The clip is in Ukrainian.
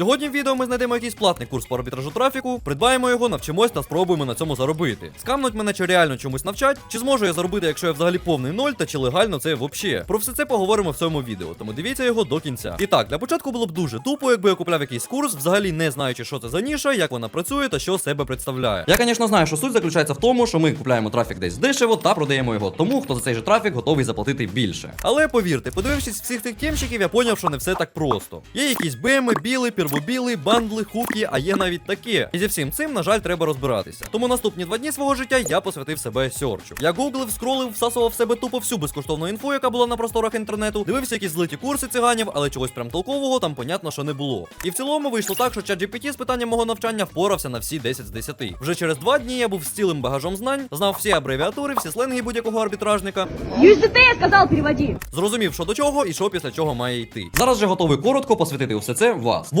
Сьогодні в відео ми знайдемо якийсь платний курс по арбітражу трафіку, придбаємо його, навчимось та спробуємо на цьому заробити. Скамнуть мене чи реально чомусь навчать, чи зможу я заробити, якщо я взагалі повний ноль, та чи легально це взагалі. Про все це поговоримо в цьому відео, тому дивіться його до кінця. І так, для початку було б дуже тупо, якби я купляв якийсь курс, взагалі не знаючи, що це за ніша, як вона працює та що себе представляє. Я, звісно, знаю, що суть заключається в тому, що ми купляємо трафік десь дешево та продаємо його тому, хто за цей же трафік готовий заплатити більше. Але повірте, подивившись всіх тих темщиків, я поняв, що не все так просто. Є якісь беми, біли, первобіли, бандли, хуки, а є навіть таке. І зі всім цим, на жаль, треба розбиратися. Тому наступні два дні свого життя я посвятив себе сьорчу. Я гуглив, скролив, всасував в себе тупо всю безкоштовну інфу, яка була на просторах інтернету, дивився якісь злиті курси циганів, але чогось прям толкового там, понятно, що не було. І в цілому вийшло так, що ChatGPT з питанням мого навчання впорався на всі 10 з 10. Вже через два дні я був з цілим багажом знань, знав всі абревіатури, всі сленги будь-якого арбітражника, USDT я сказал, переводи. зрозумів, що до чого і що після чого має йти. Зараз же готовий коротко посвятити у все це вас. В общем,